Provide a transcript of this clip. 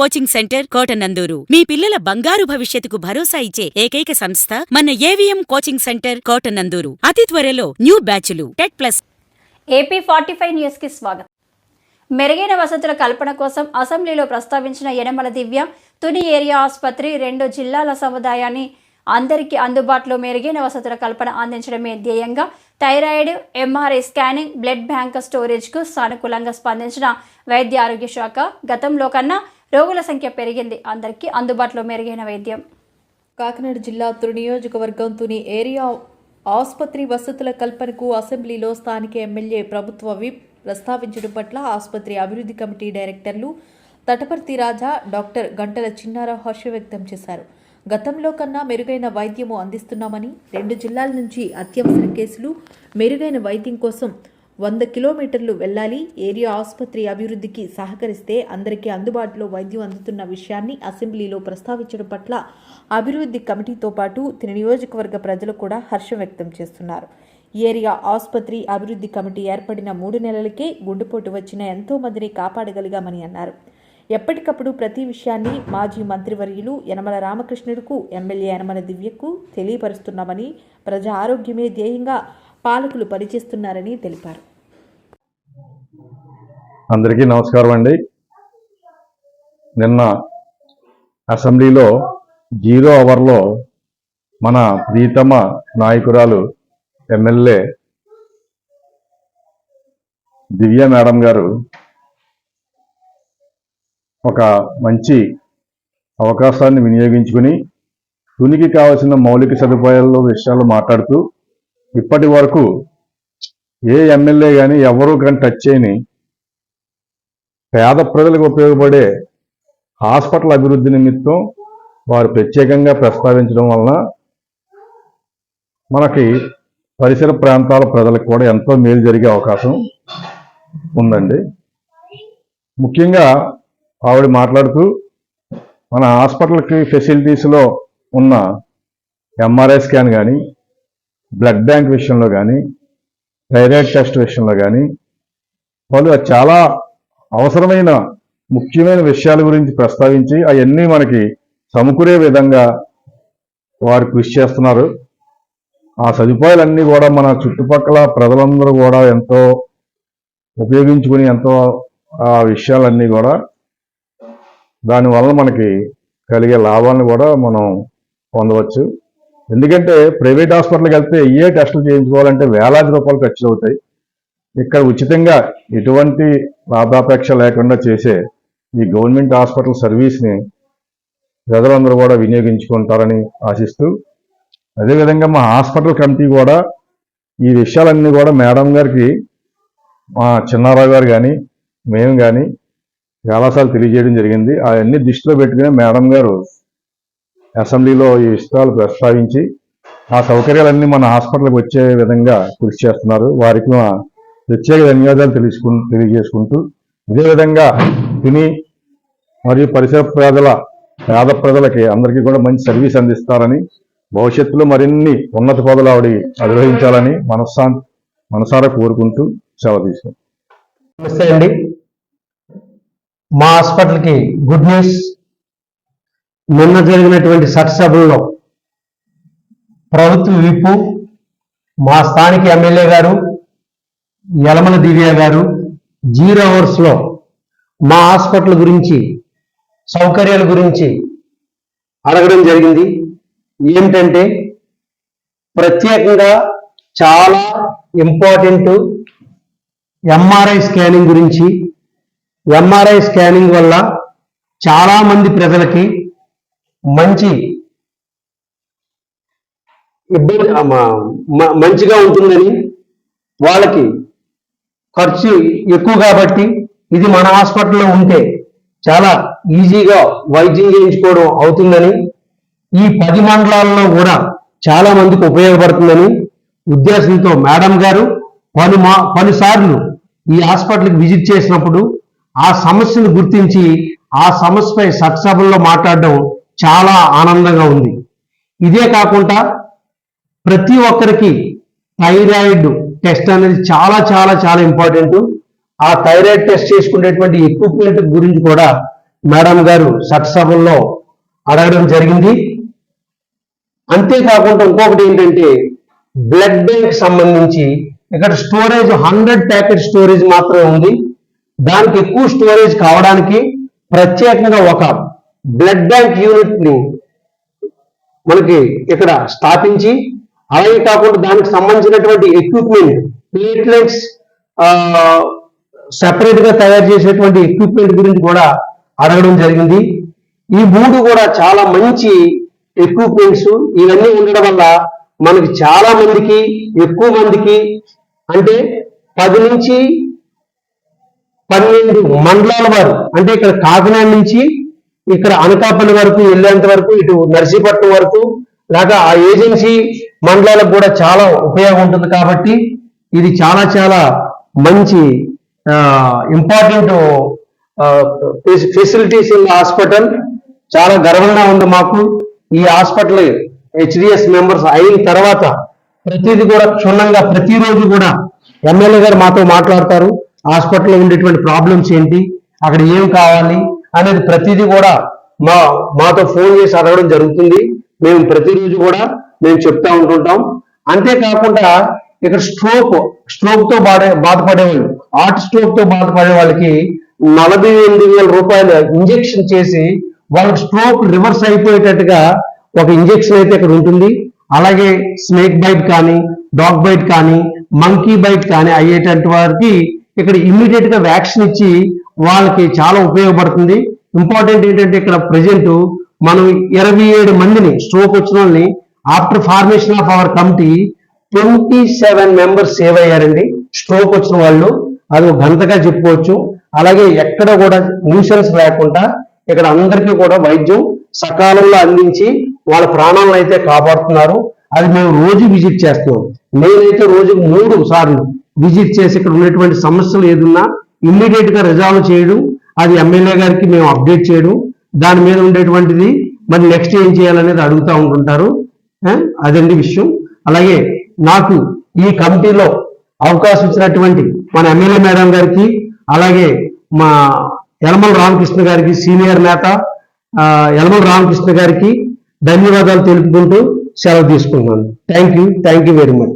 Coaching centre Kotananduru. మీ పిల్లల బంగారు భవిష్యత్తుకు భరోసా ఇచ్చే ఏకైక సంస్థ మన ఏవిఎం కోచింగ్ సెంటర్ కోటనందూరు. అతి త్వరలో new బ్యాచులు. TET plus. AP forty five న్యూస్కి స్వాగతం. మెరుగైన వసతుల కల్పన కోసం అసెంబ్లీలో ప్రస్తావించిన యనమల దివ్య తుని ఏరియా ఆసుపత్రి రెండు జిల్లాల సముదాయాన్ని అందరికీ అందుబాటులో మెరుగైన వసతుల కల్పన అందించడమే ధ్యేయంగా thyroid MRI scanning blood bank స్టోరేజ్కు సానుకూలంగా స్పందించిన వైద్య ఆరోగ్య శాఖ గతంలో కన్నా రోగుల సంఖ్య పెరిగింది. అందరికీ అందుబాటులో మెరుగైన వైద్యం. కాకినాడ జిల్లా తుని నియోజకవర్గం తుని ఏరియా ఆసుపత్రి వసతుల కల్పనకు అసెంబ్లీలో స్థానిక ఎమ్మెల్యే ప్రభుత్వ విప్ ప్రస్తావించడం పట్ల ఆసుపత్రి అభివృద్ధి కమిటీ డైరెక్టర్లు తటపర్తి రాజా డాక్టర్ గంటల చిన్నారావు హర్షం వ్యక్తం చేశారు. గతంలో కన్నా మెరుగైన వైద్యము అందిస్తున్నామని రెండు జిల్లాల నుంచి అత్యవసర కేసులు మెరుగైన వైద్యం కోసం వంద కిలోమీటర్లు వెళ్ళాలి. ఏరియా ఆసుపత్రి అభివృద్ధికి సహకరిస్తే అందరికీ అందుబాటులో వైద్యం అందుతున్న విషయాన్ని అసెంబ్లీలో ప్రస్తావించడం పట్ల అభివృద్ధి కమిటీతో పాటు తిన నియోజకవర్గ ప్రజలు కూడా హర్షం వ్యక్తం చేస్తున్నారు. ఏరియా ఆసుపత్రి అభివృద్ధి కమిటీ ఏర్పడిన మూడు నెలలకే గుండెపోటు వచ్చిన ఎంతో మందిని కాపాడగలిగామని అన్నారు. ఎప్పటికప్పుడు ప్రతి విషయాన్ని మాజీ మంత్రివర్యులు యనమల రామకృష్ణుడుకు ఎమ్మెల్యే యనమల దివ్యకు తెలియపరుస్తున్నామని ప్రజా ఆరోగ్యమే ధ్యేయంగా పాలకులు పనిచేస్తున్నారని తెలిపారు. అందరికీ నమస్కారం అండి. నిన్న అసెంబ్లీలో జీరో అవర్లో మన ప్రీతమ నాయకురాలు ఎమ్మెల్యే దివ్య మేడం గారు ఒక మంచి అవకాశాన్ని వినియోగించుకుని తునికి కావాల్సిన మౌలిక సదుపాయాల విషయాలు మాట్లాడుతూ ఇప్పటి వరకు ఏ ఎమ్మెల్యే కానీ ఎవరూ కానీ టచ్ చేయని పేద ప్రజలకు ఉపయోగపడే హాస్పిటల్ అభివృద్ధి నిమిత్తం వారు ప్రత్యేకంగా ప్రస్తావించడం వలన మనకి పరిసర ప్రాంతాల ప్రజలకు కూడా ఎంతో మేలు జరిగే అవకాశం ఉందండి. ముఖ్యంగా ఆవిడ మాట్లాడుతూ మన హాస్పిటల్కి ఫెసిలిటీస్లో ఉన్న ఎంఆర్ఐ స్కాన్ కానీ బ్లడ్ బ్యాంక్ విషయంలో కానీ థైరాయిడ్ టెస్ట్ విషయంలో కానీ వాళ్ళు చాలా అవసరమైన ముఖ్యమైన విషయాల గురించి ప్రస్తావించి అవన్నీ మనకి సమకూరే విధంగా వారు కృషి చేస్తున్నారు. ఆ సదుపాయాలన్నీ కూడా మన చుట్టుపక్కల ప్రజలందరూ కూడా ఎంతో ఉపయోగించుకుని ఎంతో ఆ విషయాలన్నీ కూడా దానివల్ల మనకి కలిగే లాభాలను కూడా మనం పొందవచ్చు. ఎందుకంటే ప్రైవేట్ హాస్పిటల్కి వెళ్తే ఏ టెస్టులు చేయించుకోవాలంటే వేలాది రూపాయలు ఖర్చు అవుతాయి. ఇక్కడ ఉచితంగా ఎటువంటి లాభాపేక్ష లేకుండా చేసే ఈ గవర్నమెంట్ హాస్పిటల్ సర్వీస్ని ప్రజలందరూ కూడా వినియోగించుకుంటారని ఆశిస్తూ అదేవిధంగా మా హాస్పిటల్ కమిటీ కూడా ఈ విషయాలన్నీ కూడా మేడం గారికి మా చిన్నారావు గారు కానీ మేము కానీ చాలాసార్లు తెలియజేయడం జరిగింది. అవన్నీ దృష్టిలో పెట్టుకుని మేడం గారు అసెంబ్లీలో ఈ విషయాలు ప్రస్తావించి ఆ సౌకర్యాలన్నీ మన హాస్పిటల్కి వచ్చే విధంగా కృషి చేస్తున్నారు. వారికి మా ప్రత్యేక ధన్యవాదాలు తెలుసుకు తెలియజేసుకుంటూ ఇదే విధంగా తిని మరియు పరిసర ప్రజల పేద ప్రజలకి అందరికీ కూడా మంచి సర్వీస్ అందిస్తారని భవిష్యత్తులో మరిన్ని ఉన్నత పదవులు ఆవిడ అధిరోహించాలని మనస్సా మనసారా కోరుకుంటూ సెలవు తీసుకుంటాం నమస్తే అండి. మా హాస్పిటల్కి గుడ్ న్యూస్. నిన్న జరిగినటువంటి సభల్లో ప్రభుత్వ విప్పు మా స్థానిక ఎమ్మెల్యే గారు యలమల దివ్య గారు జీరో అవర్స్లో మా హాస్పిటల్ గురించి సౌకర్యాల గురించి అడగడం జరిగింది. ఏమిటంటే ప్రత్యేకంగా చాలా ఇంపార్టెంట్ ఎంఆర్ఐ స్కానింగ్ గురించి ఎంఆర్ఐ స్కానింగ్ వల్ల చాలామంది ప్రజలకి మంచి ఇబ్బంది మంచిగా ఉంటుందని వాళ్ళకి ఖర్చు ఎక్కువ కాబట్టి ఇది మన హాస్పిటల్లో ఉంటే చాలా ఈజీగా వైద్యం చేయించుకోవడం అవుతుందని ఈ పది మండలాల్లో కూడా చాలా మందికి ఉపయోగపడుతుందని ఉద్దేశంతో మేడం గారు పలు మా పలుసార్లు ఈ హాస్పిటల్కి విజిట్ చేసినప్పుడు ఆ సమస్యను గుర్తించి ఆ సమస్యపై సత్సభల్లో మాట్లాడడం చాలా ఆనందంగా ఉంది. ఇదే కాకుండా ప్రతి ఒక్కరికి థైరాయిడ్ టెస్ట్ అనేది చాలా చాలా చాలా ఇంపార్టెంట్. ఆ థైరాయిడ్ టెస్ట్ చేసుకునేటువంటి ఎక్విప్మెంట్ గురించి కూడా మేడం గారు సభల్లో అడగడం జరిగింది. అంతేకాకుండా ఇంకొకటి ఏంటంటే బ్లడ్ బ్యాంక్ సంబంధించి ఇక్కడ స్టోరేజ్ హండ్రెడ్ ప్యాకెట్ స్టోరేజ్ మాత్రమే ఉంది. దానికి ఎక్కువ స్టోరేజ్ కావడానికి ప్రత్యేకంగా ఒక బ్లడ్ బ్యాంక్ యూనిట్ని మనకి ఇక్కడ స్థాపించి అలాగే కాకుండా దానికి సంబంధించినటువంటి ఎక్విప్మెంట్ ప్లేట్లెట్స్ సెపరేట్గా తయారు చేసేటువంటి ఎక్విప్మెంట్ గురించి కూడా అడగడం జరిగింది. ఈ మూడు కూడా చాలా మంచి ఎక్విప్మెంట్స్ ఇవన్నీ ఉండడం వల్ల మనకి చాలా మందికి ఎక్కువ మందికి అంటే పది నుంచి పన్నెండు మండలాల వారు అంటే ఇక్కడ కాకినాడ నుంచి ఇక్కడ అనకాపల్లి వరకు వెళ్ళేంత వరకు ఇటు నర్సీపట్నం వరకు లేక ఆ ఏజెన్సీ మండలాలకు కూడా చాలా ఉపయోగం ఉంటుంది కాబట్టి ఇది చాలా చాలా మంచి ఇంపార్టెంట్ ఫెసిలిటీస్ ఇన్ హాస్పిటల్. చాలా గర్వంగా ఉంది మాకు. ఈ హాస్పిటల్ హెచ్డిఎస్ మెంబర్స్ అయిన తర్వాత ప్రతిదీ కూడా క్షుణ్ణంగా ప్రతిరోజు కూడా ఎమ్మెల్యే గారు మాతో మాట్లాడతారు. హాస్పిటల్లో ఉండేటువంటి ప్రాబ్లమ్స్ ఏంటి? అక్కడ ఏం కావాలి? అనేది ప్రతిదీ కూడా మా మాతో ఫోన్ చేసి అడగడం జరుగుతుంది. మేము ప్రతిరోజు కూడా మేము చెప్తా ఉంటుంటాం. అంతేకాకుండా ఇక్కడ స్ట్రోక్ స్ట్రోక్తో బాధ బాధపడేవాళ్ళు హార్ట్ స్ట్రోక్తో బాధపడే వాళ్ళకి నలభై ఎనిమిది వేల రూపాయల ఇంజెక్షన్ చేసి వాళ్ళకి స్ట్రోక్ రివర్స్ అయిపోయేటట్టుగా ఒక ఇంజెక్షన్ అయితే ఇక్కడ ఉంటుంది. అలాగే స్నేక్ బైట్ కానీ డాగ్ బైట్ కానీ మంకీ బైట్ కానీ అయ్యేటటువంటి వారికి ఇక్కడ ఇమ్మీడియట్గా వ్యాక్సిన్ ఇచ్చి వాళ్ళకి చాలా ఉపయోగపడుతుంది. ఇంపార్టెంట్ ఏంటంటే ఇక్కడ ప్రజెంట్ మనం ఇరవై ఏడు మందిని స్ట్రోక్ వచ్చిన వాళ్ళని after formation of our committee twenty seven members save అయ్యారండి. స్ట్రోక్ వచ్చిన వాళ్ళు అది ఘనతగా చెప్పుకోవచ్చు. అలాగే ఎక్కడ కూడా న్యూసెన్స్ లేకుండా ఇక్కడ అందరికీ కూడా వైద్యం సకాలంలో అందించి వాళ్ళ ప్రాణాలను అయితే కాపాడుతున్నారు. అది మేము రోజు విజిట్ చేస్తున్నాం. నేనైతే రోజుకు మూడు సార్లు విజిట్ చేసి ఇక్కడ ఉన్నటువంటి సమస్యలు ఏదున్నా ఇమ్మీడియట్గా రిజాల్వ్ చేయడం అది ఎమ్మెల్యే గారికి మేము అప్డేట్ చేయడం దాని మీద ఉండేటువంటిది మరి నెక్స్ట్ ఏం చేయాలనేది అడుగుతూ ఉంటుంటారు. అదండి విషయం. అలాగే నాకు ఈ కమిటీలో అవకాశం ఇచ్చినటువంటి మన ఎమ్మెల్యే మేడం గారికి అలాగే మా యలమల రామకృష్ణ గారికి సీనియర్ నేత యలమల రామకృష్ణ గారికి ధన్యవాదాలు తెలుపుకుంటూ సెలవు తీసుకున్నాను thank you thank you very much